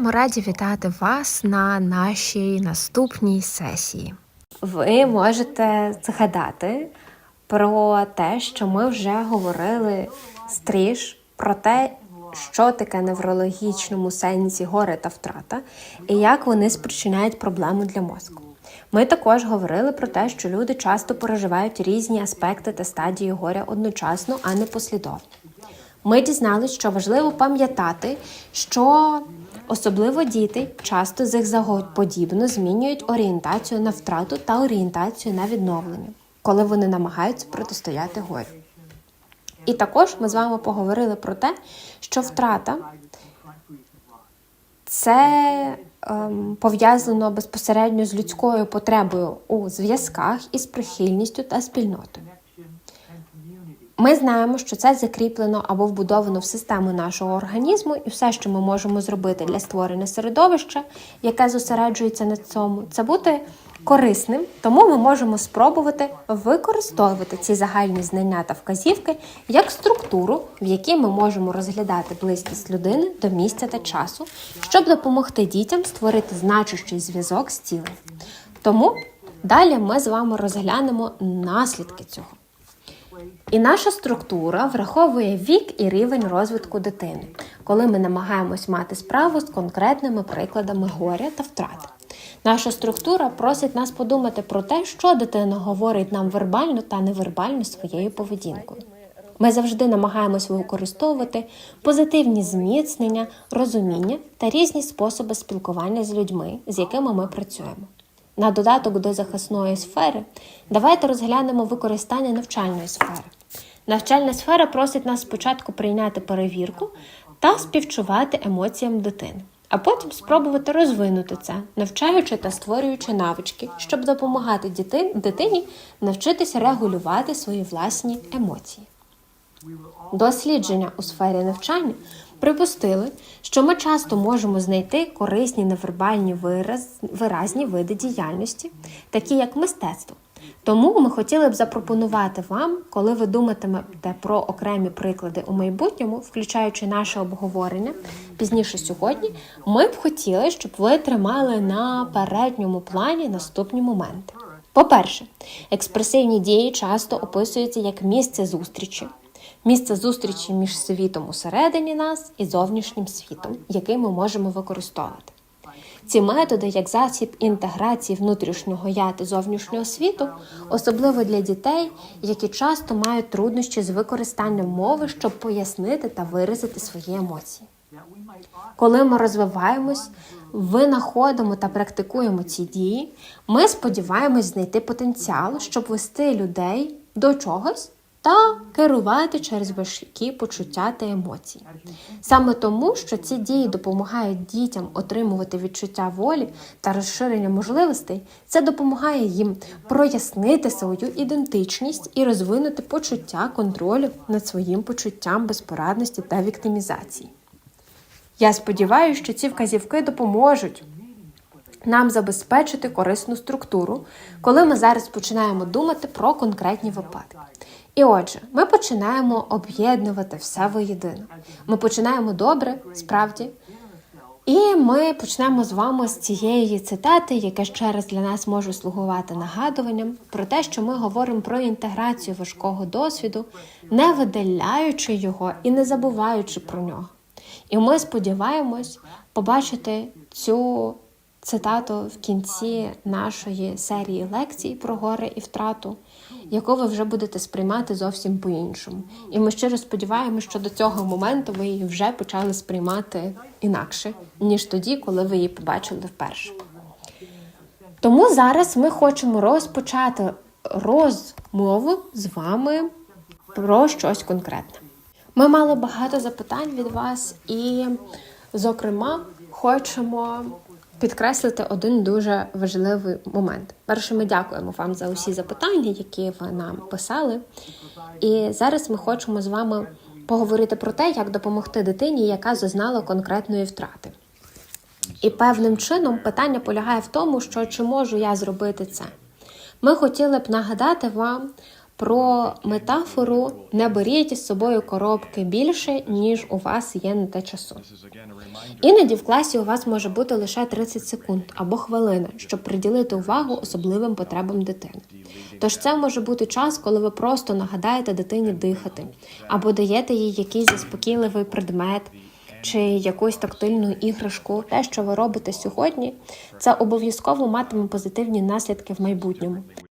Ми раді вітати вас на нашій наступній сесії. Ви можете згадати про те, що ми вже говорили стріж про те, що таке неврологічному сенсі горе та втрата, і як вони спричиняють проблему для мозку. Ми також говорили про те, що люди часто переживають різні аспекти та стадії горя одночасно, а не послідовно. Ми дізналися, що важливо пам'ятати, що особливо діти часто зигзагоподібно змінюють орієнтацію на втрату та орієнтацію на відновлення, коли вони намагаються протистояти горю. І також ми з вами поговорили про те, що втрата це ем, пов'язано безпосередньо з людською потребою у зв'язках із прихильністю та спільнотою. Ми знаємо, що це закріплено або вбудовано в систему нашого організму, і все, що ми можемо зробити для створення середовища, яке зосереджується на цьому, це бути корисним. Тому ми можемо спробувати використовувати ці загальні знання та вказівки як структуру, в якій ми можемо розглядати близькість людини до місця та часу, щоб допомогти дітям створити значущий зв'язок з тілом. Тому далі ми з вами розглянемо наслідки цього. І наша структура враховує вік і рівень розвитку дитини, коли ми намагаємось мати справу з конкретними прикладами горя та втрати. Наша структура просить нас подумати про те, що дитина говорить нам вербально та невербально своєю поведінкою. Ми завжди намагаємось використовувати позитивні зміцнення, розуміння та різні способи спілкування з людьми, з якими ми працюємо. На додаток до захисної сфери давайте розглянемо використання навчальної сфери. Навчальна сфера просить нас спочатку прийняти перевірку та співчувати емоціям дитини, а потім спробувати розвинути це, навчаючи та створюючи навички, щоб допомагати дитині навчитися регулювати свої власні емоції. Дослідження у сфері навчання припустили, що ми часто можемо знайти корисні невербальні вираз, виразні види діяльності, такі як мистецтво. Тому ми хотіли б запропонувати вам, коли ви думатимете про окремі приклади у майбутньому, включаючи наше обговорення пізніше сьогодні, ми б хотіли, щоб ви тримали на передньому плані наступні моменти. По-перше, експресивні дії часто описуються як місце зустрічі, місце зустрічі між світом усередині нас і зовнішнім світом, який ми можемо використовувати. Ці методи, як засіб інтеграції внутрішнього я та зовнішнього світу, особливо для дітей, які часто мають труднощі з використанням мови, щоб пояснити та виразити свої емоції. Коли ми розвиваємось, винаходимо та практикуємо ці дії, ми сподіваємось знайти потенціал, щоб вести людей до чогось та керувати через важкі почуття та емоції. Саме тому, що ці дії допомагають дітям отримувати відчуття волі та розширення можливостей, це допомагає їм прояснити свою ідентичність і розвинути почуття контролю над своїм почуттям безпорадності та віктимізації. Я сподіваюся, що ці вказівки допоможуть нам забезпечити корисну структуру, коли ми зараз починаємо думати про конкретні випадки. І отже, ми починаємо об'єднувати все воєдино. Ми починаємо добре, справді. І ми почнемо з вами з цієї цитати, яка ще раз для нас може слугувати нагадуванням про те, що ми говоримо про інтеграцію важкого досвіду, не видаляючи його і не забуваючи про нього. І ми сподіваємось побачити цю цитату в кінці нашої серії лекцій про горе і втрату, яку ви вже будете сприймати зовсім по-іншому. І ми щиро сподіваємося, що до цього моменту ви її вже почали сприймати інакше, ніж тоді, коли ви її побачили вперше. Тому зараз ми хочемо розпочати розмову з вами про щось конкретне. Ми мали багато запитань від вас, і, зокрема, хочемо підкреслити один дуже важливий момент. Перше, ми дякуємо вам за усі запитання, які ви нам писали. І зараз ми хочемо з вами поговорити про те, як допомогти дитині, яка зазнала конкретної втрати. І певним чином питання полягає в тому, що чи можу я зробити це. Ми хотіли б нагадати вам про метафору не беріть із собою коробки більше, ніж у вас є на те часу. Іноді в класі у вас може бути лише 30 секунд або хвилина, щоб приділити увагу особливим потребам дитини. Тож це може бути час, коли ви просто нагадаєте дитині дихати, або даєте їй якийсь заспокійливий предмет. Чи якусь тактильну іграшку, те, що ви робите сьогодні, це обов'язково матиме позитивні наслідки в майбутньому.